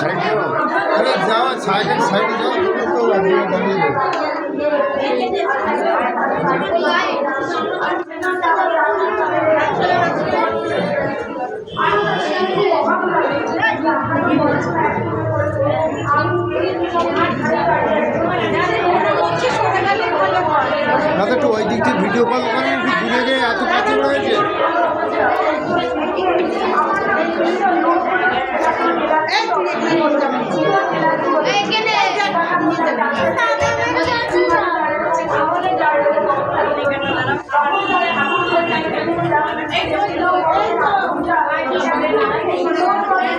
সাইডে যাও সাইডে যাও একটু ওই ভিডিও কল করেন একটু দূরে গিয়ে এত কাছে